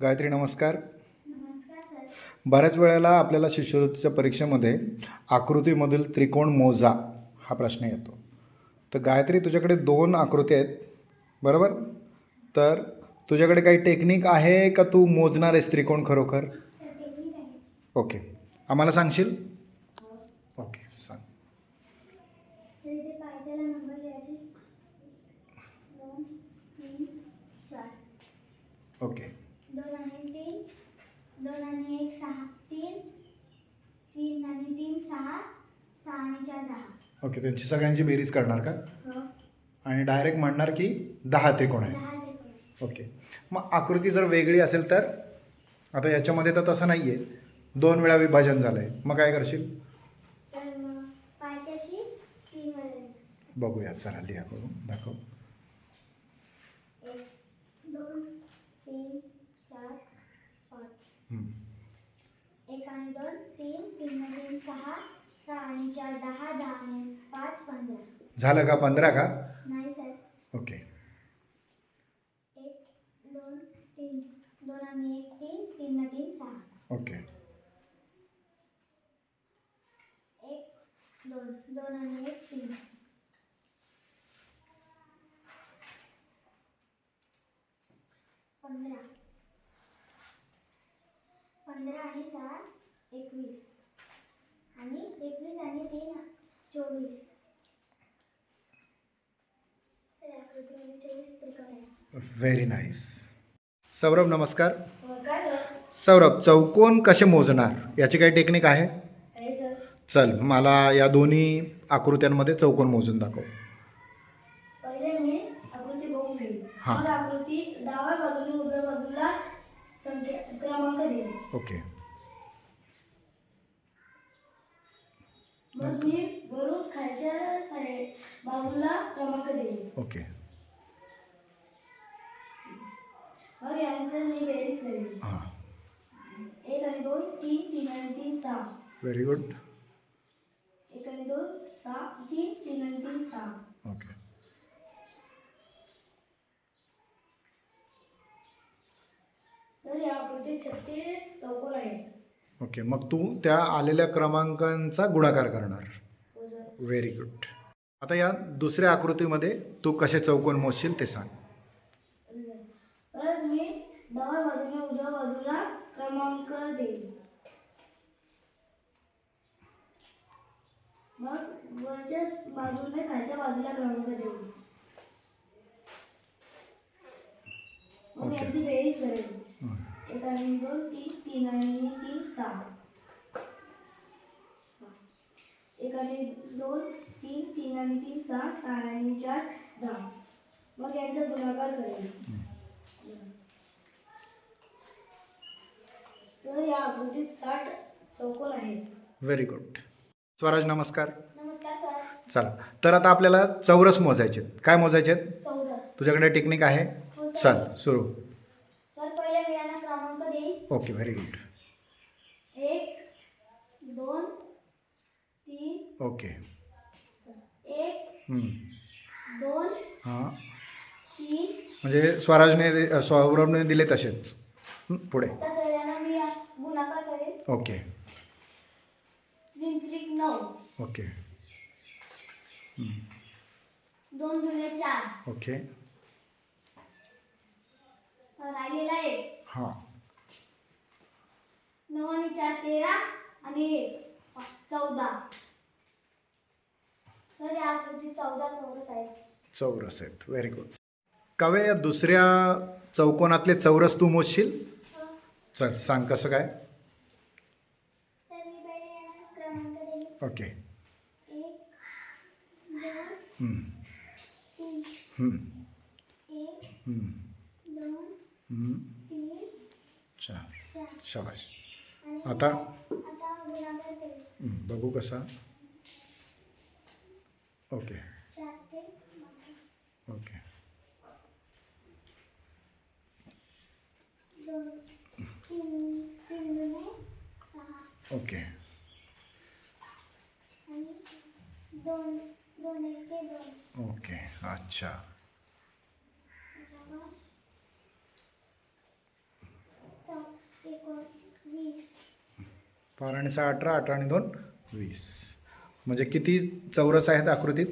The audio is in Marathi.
गायत्री नमस्कार. नमस्कार सर. बऱ्याच वेळेला आपल्याला शिष्यवृत्तीच्या परीक्षेमध्ये आकृतीमधील त्रिकोण मोजा हा प्रश्न येतो. तर गायत्री तुझ्याकडे दोन आकृती आहेत बरोबर? तर तुझ्याकडे काही टेक्निक आहे का तू मोजणार आहेस त्रिकोण खरोखर? ओके. आम्हाला सांगशील? ओके सांग. ओके दोन आणि तीन दोन आणि एक सहा तीन तीन आणि तीन सहा सहा आणि चार दहा. ओके त्यांची सगळ्यांची बेरीज करणार का? हो. आणि डायरेक्ट म्हणणार की दहा त्रिकोण आहे दहा त्रिकोण ओके मग आकृती जर वेगळी असेल तर? आता याच्यामध्ये तर तसं नाही आहे दोन वेळा विभाजन झालं आहे मग काय करशील? सर मग पायथ्याशी तीन मध्ये बघूया चला लिहा करून दाखव. एक दोन तीन चार पाच. हम्म. आणि दोन तीन तीन तीन सहा सहा आणि चार दहा दहा आणि पाच पंधरा झालं का पंधरा का? नाही सर। ओके। एक दोन तीन। दोन आणि एक तीन तीन आणि तीन सहा। ओके। एक दोन दोन आणि एक तीन। पंधरा पंधरा आणि सहा एकवीस. आणि एकवीस आणि तीन चोवीस. व्हेरी नाईस सौरभ नमस्कार. नमस्कार सर. सौरभ चौकोन कसे मोजणार? याची काही टेक्निक आहे? चल मला या दोन्ही आकृत्यांमध्ये चौकोन मोजून दाखव. पहिले मी आकृती बघून घेईन. हा. मग आकृती डाव्या बाजूने उजव्या बाजूला संख्या क्रमांक देईन. ओके मग मी वरून खालच्या साईड बाजूला क्रमांक देईन ओके. मग यांचं मी बेरीज हां. एक आणि दोन तीन तीन आणि तीन सहा. व्हेरी गुड एक आणि दोन सहा तीन तीन आणि तीन सहा. ओके. सर या आकृतीत छत्तीस चौकोन आहेत. ओके मग तू त्या आलेल्या क्रमांकांचा गुणाकार करणार. व्हेरी गुड आता या दुसऱ्या आकृतीमध्ये तू कसे चौकोन मोजशील ते सांग. बाजूला क्रमांक देईन. मग वरच्या बाजूने खालच्या बाजूला क्रमांक देईन. मग Okay. यांची बेरीज करेन. हं. एक आणि दोन तीन तीन आणि तीन सहा एक आणि दोन तीन तीन आणि तीन सहा सहा आणि चार दहा. मग यांचा गुणाकार करेल सर या आकृतीत साठ चौकोन आहेत. व्हेरी गुड स्वराज नमस्कार. नमस्कार सर. चला. तर आता आपल्याला चौरस मोजायचे आहेत. काय मोजायचे आहेत चौदा तुझ्याकडे टेक्निक आहे. हो. चल सर पहिले मी यांना क्रमांक देईन ओके व्हेरी गुड एक दोन तीन. ओके. एक. दोन हां. तीन. म्हणजे स्वराजने सौरभने दिले तसेच. पुढे. ओके. ओके. दोन जुने चार. ओके. राहिलेला एक. हां. तेरा आणि एक चौदा. तर या आकृती चौदा चौरस आहेत. चौरस आहेत. व्हेरी गुड काव्या या दुसऱ्या चौकोनातले चौरस तू मोजशील? चल सांग कसं काय? ओके. चार. शाबाश. आता? बघू कसा. ओके. ओके. दोन तीन तीन ओके. दोन दोन ओके अच्छा. बरोबर एकोणवीस बारा आणि सहा अठरा अठरा आणि दोन वीस. म्हणजे किती चौरस आहेत आकृतीत?